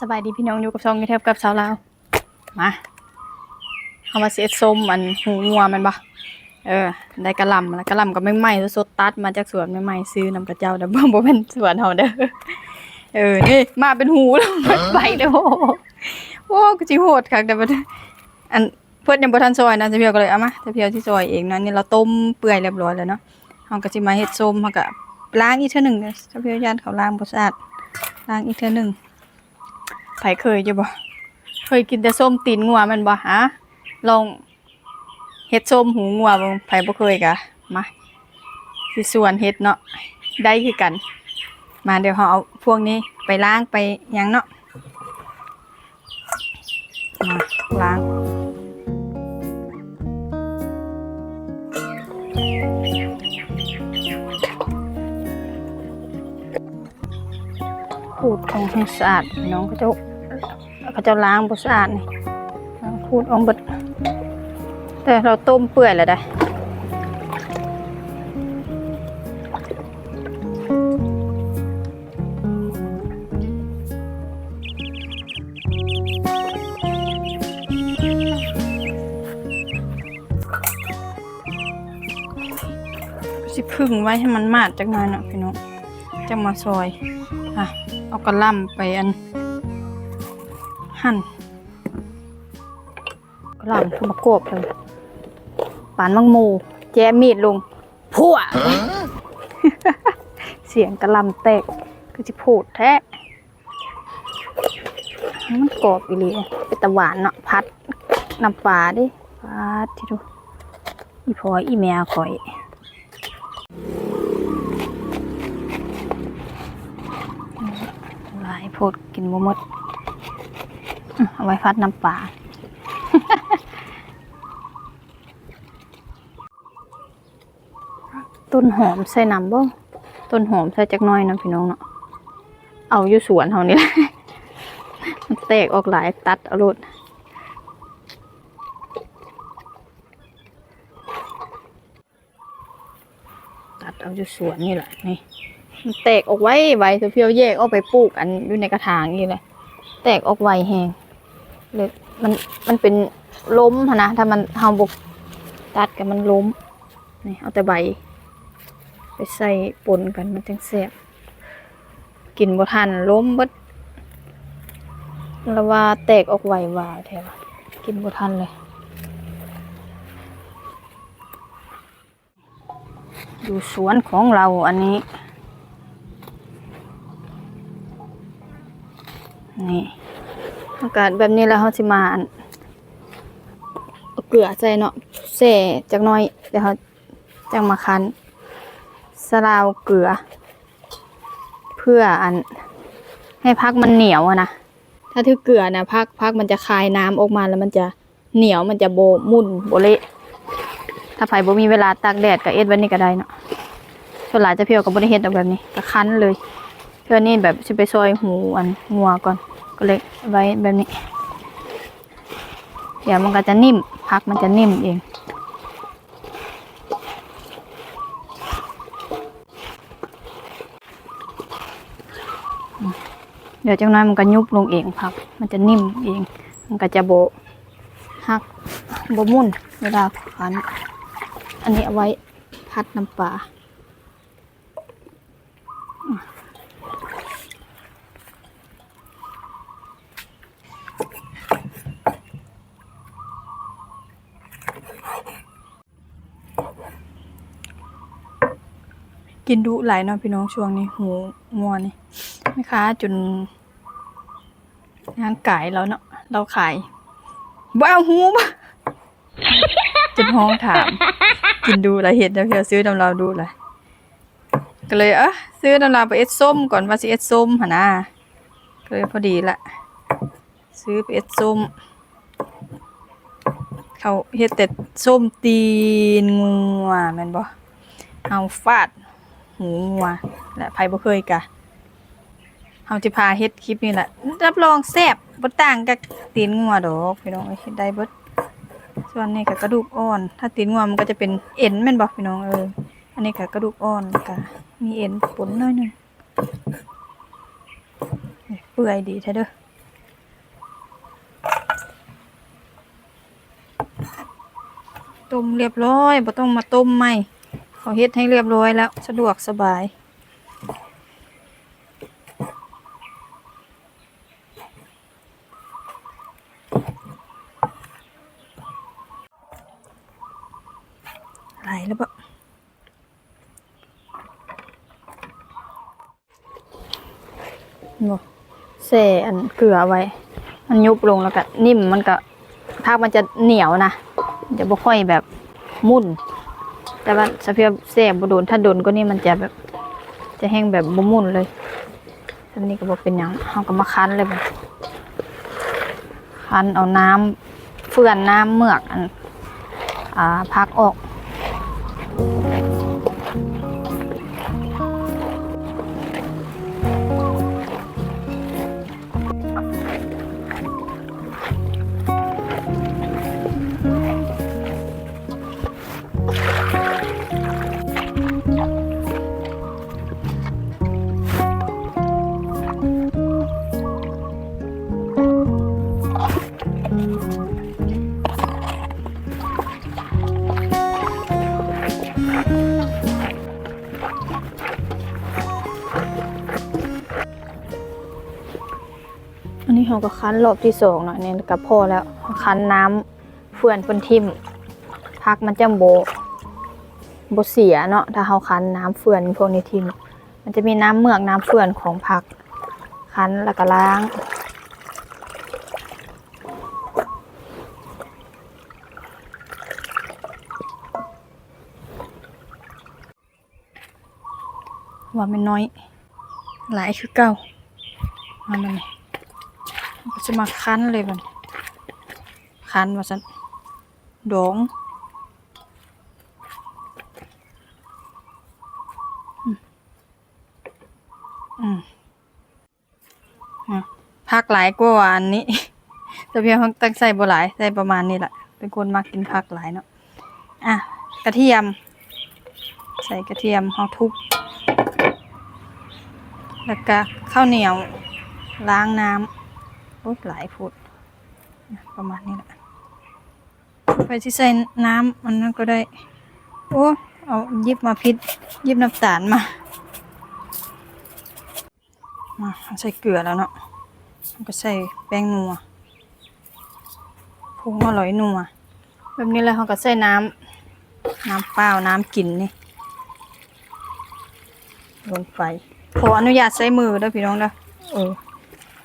สบายดีพี่น้องอยู่กับช่องยูเทปกับสาวลาวมาเอามาเสียส้มอันหูงัวมันปะเออ ได้กระหลำแล้วกระหลำก็ไม่ไหม้สดๆตัดมาจากสวนไม่ไหม้ซื้อนำกระเจ้าเด้อบ่บ่เป็นสวนเฮาเด้อเออนี่มาเป็นหูแล้วมันไปเด้อโอ้โหโอ้ก็สิโหดคักเด้อบัดอันเพิ่นยังบ่ทันซอยนะจะเพียวก็เลยเอามาจะเพียวที่ซอยเองนะนี่เราต้มเปื่อยเรียบร้อยแล้วเนาะเฮาก็สิมาเฮ็ดส้มเฮาก็ล้างอีกเทื่อหนึงเด้อจะเพียวยานเขาล้างบ่สะอาดล้างอีกเทื่อหนึง ไผเคยจะบ่เคยกินแต่ส้มตีนงัวมันบ่ฮะลองเฮ็ดส้มหูงัวบ่ไผบ่เคยกะมาสิส่วนเฮ็ดเนาะได้คือกัน มาเดี๋ยวเฮาเอาพวกนี้ไปล้างไปหยังเนาะมาล้างขูดของให้สะอาดน้องเขาเจ้า เขาจ้าล้างบ่สะอาดนี่ขูดออกเบิดแต่เราต้มเปื่อยแล้วได้ิพึ่งไว้ให้มันมาดจักหน่อยเนาะพี่น้องจะมาซอย อะ เอากระล่ำไปอัน หั่นกระหล่ำคือมะกรอบเลยปานมังมู แจมมีดลงพัวเสียงกระหล่ำแตกก็จะพูดแท้มันกรอบอีหลีเป็นตะหวานเนาะพัดน้ำปลาดิพัดที่ดูอีพอยอีแมวข่อยหลายโพดกินบ่หมดอื้อ เอาไว้พัดน้ำปลาต้นหอมใส่น้ำบ่ต้นหอมใส่จักน้อยนะพี่น้องเนาะ เอาอยู่สวนเฮานี่แหละมันแตกออกหลายตัดเอาโลดตัดเอาอยู่สวนนี่แหละนี่มันแตกออกไว้ไว้เพียวแยกเอาไปปลูกอันอยู่ในกระถางนี่เลยแตกออกไวแหง เลยมันมันเป็นล้มนะถ้ามันเฮาบกตัดกันมันล้มนี่เอาแต่ใบ ไปใส่ปนกันมันจังแซ่บกินบ่ทันล้มบดแล้วว่าแตกออกไวว่าแท้ว่ากินบ่ทันเลย อยู่สวนของเราอันนี้ นี่ อากาศแบบนี้แล้วเขาสิมาเกลือใส่เนาะเส่จักน้อยเดี๋ยวเขาจังมาคั้นสลาวเกลือ เพื่ออัน ให้พักมันเหนียวอะนะถ้าถือเกลือนะพักพักมันจะคายน้ำออกมาแล้วมันจะเหนียวมันจะโบมุ่นโบเละถ้าไผบ่มีเวลาตากแดดก็เอ็ดว้นี่ก็ได้เนาะส่วนหลายจะเพียวกับ่ได้เฮ็ดแบบนี้ก็คั้นเลยเพื่อนี่แบบจะไปซอยหูอันงัวก่อน ก็เลยไว้แบบนี้ เดี๋ยวมันก็จะนิ่มพักมันจะนิ่มเอง เดี๋ยวจังนั้นมันก็ยุบลงเองพัก มันจะนิ่มเอง มันก็จะโบหักโบมุ่นเวลาพันอันนี้เอาไว้พัดน้ำปลา กินดุหลายเนาะพี่น้องช่วงนี้หูงัวนี่แม่ค้าจนงานไก่แล้วเนาะเราขายบ้าหูมาจนห้องถาม กินดูหลายเห็ดแล้วเพียวซื้อน้ำเราดูหลยก็เลยเอะซื้อน้ำเราไปเอ็ดส้มก่อนว่าสิเอ็ดส้มหนนะก็เลยพอดีละซื้อไปเอ็ดส้มเขาเฮ็ดแต่ส้มตีนงัวแม่นบ่เอาฟาด หูงัวและไผบ่เคยกะเฮาสิพาเฮ็ดคลิปนี่แหละรับรองแซ่บบ่ต่างกับตีนงัวดอกพี่น้องเฮ็ดได้บิส่วนนี้ก็กระดูกอ่อน ถ้าตีนงัวมันก็จะเป็นเอ็นแม่นบ่พี่น้องเอออันนี้ก็กระดูกอ่อนก็มีเอ็นปนหน่อยนึงเปื่อยดีแท้เด้อต้มเรียบร้อยบ่ต้องมาต้มใหม่ เขาเฮ็ดให้เรียบร้อยแล้ว สะดวกสบาย ไหลแล้วปะเสอันเกลือไว้ มันยุบลงแล้วก็นิ่มมันก็ภาคมันจะเหนียวนะจะบ่ค่อยแบบมุ่น แต่ว่าสะเพียบเสบบ่โดนถ้าโดนก็นี่มันจะแบบ จะแห้งแบบบมุ่นเลยอันนี้ก็บอกเป็นอยังเอาก็มาคั้นเลยบัดคั้นเอาน้ำเฟื่อนน้ำเมือกอันอ่าพักออก เราก็คั้นรอบที่สองเนาะเนี่ยก็พอแล้วคั้นน้ำเฟื่อนเพิ่นทิ่มพักมันจะโบโบเสียเนาะถ้าเราคั้นน้ำเฟื่อนพวกนี้ทิ่มมันจะมีน้ำเมือกน้ำเฟื่อนของผัก คั้นแล้วก็ล้างว่ามันน้อย หลายคือเก่ามามันนี่ จะมาคั้นเลยมันคั้นว่าสันดองอืมอืมผักหลายกว่าอันนี้แต่เพียงตั้งใส่บ่หลายใส่ประมาณนี้แหละเป็นคนมักกินผักหลายเนาะอะกระเทียม ใส่กระเทียมเอาทุบแล้วก็ข้าวเหนียวล้างน้ำ อ๊ยหลายฟุดประมาณนี้แหละไปที่ใส่น้ำมันนั้นก็ได้ โอ้เอายิบมาพิษยิบน้ำตาลมามาใส่เกลือแล้วเนาะแล้วก็ใส่แป้งนัวพุงอร่อยนัวแบบนี้แล้วเขาก็ใส่น้ำน้ำเปล่าน้ำกินนี่ลงไปขออนุญาตใช้มือด้อพี่น้องด้อเออ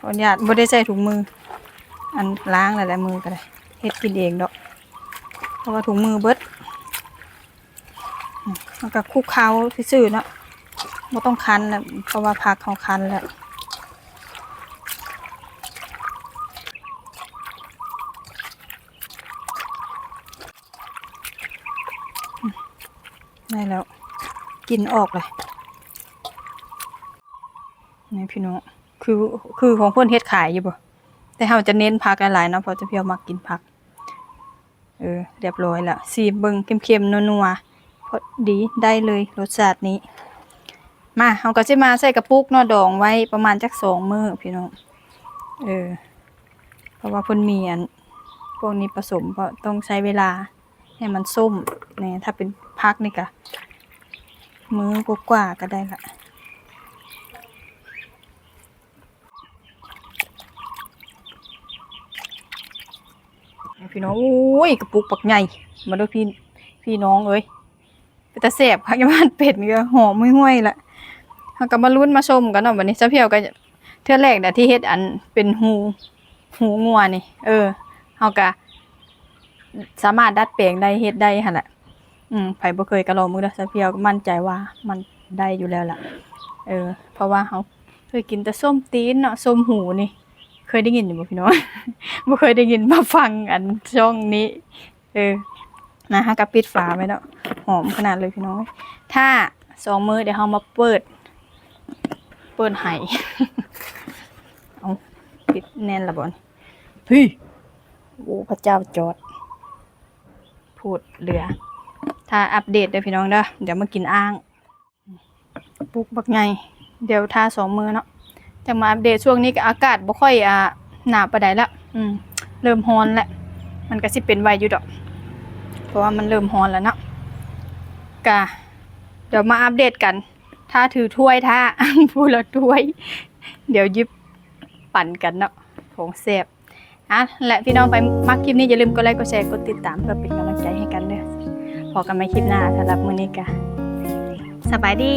ออนุญาตบ่ได้ใส่ถุงมือ อันล้างหลายๆมือก็ได้เฮ็ดกินเองดอก เพราะว่าถุงมือเบิดมันก็คุกเคล้าซื่อๆเนาะบ่ต้องคั้นนะเพราะว่าผักเขาคันแล้วได้แล้ว กินออกเลยนี่พี่น้อง คือคือของเพื่อนเฮ็ดขายอยู่บ่แต่เราจะเน้นผักหลายๆเนาะเพราะจะเพียวมักกินผัก เออ เรียบร้อยล้วซีเบิงเค็มๆนัวๆพอดีได้เลยรสชาตินี้ มาเราก็สิมาใส่กระปุกเนาะดองไว้ประมาณจักสองมือพี่น้องเออ เพราะว่าเพิ่นมีอันพวกนี้ผสมเพราะต้องใช้เวลาให้มันส้มเนี่ยถ้าเป็นพักนี่ก็มื้อกว่าๆก็ได้ละ พี่น้องโอ้ยกระปุกปักใหญ่มาด้วยพี่พี่น้องเอ้ยเป็นตาแสบพักยาบ้านเป็ดนี่ก็หอมห้วยๆละเราก็มาลุ้นมาชมกันเนาะวันนี้เจ้าเพียวก็เทื่อแรกนะที่เฮ็ดอันเป็นหูหูงัวนี่เออเฮาก็สามารถดัดแปลงได้เฮ็ดได้หั่นแหละอืมไผบ่เคยก็ลองมือเด้อเจ้าเพียวก็มั่นใจว่ามันได้อยู่แล้วล่ะ เออ เพราะว่าเฮาเคยกินแต่ส้มตีนเนาะส้มหูนี่ ยได้ยินอยู่บ่พี่น้องบ่เคยได้ยินมาฟังอันช่องนี้ เออนะฮะกับปิดฝาไว้แล้วหอมขนาดเลยพี่น้องถ้าสองมือเดี๋ยวเรามาเปิด เปิดไห้เอาปิดแน่นละบอนเฮ้ยโอ้พระเจ้าจอด พูดเหลือ ถ้าอัปเดตเด้อพี่น้องเด้อเดี๋ยวมากินอ้างปลุกบักไง เดี๋ยวถ้าสองมือเนาะ จะมาอัปเดตช่วงนี้ก็อากาศบ่ค่อยอ่าหนาวปานใดละอืมเริ่มร้อนแล้วมันก็สิเป็นไวอยู่ดอกราะว่ามันเริ่มฮ้อนแล้วเนาะกะเดี๋ยวมาอัปเดตกัน ถ้าถือถ้วยถ้าผู้ละถ้วย เดี๋ยวยิบปั่นกันเนาะของแซ่บอะและพี่น้องไปมักคลิปนี้อย่าลืมกดไลค์กดแชร์กดติดตามเพื่อเป็นกำลังใจให้กันเด้อพอกันใหมคลิปหน้าสำหรับมื้อนี้กะสบายดี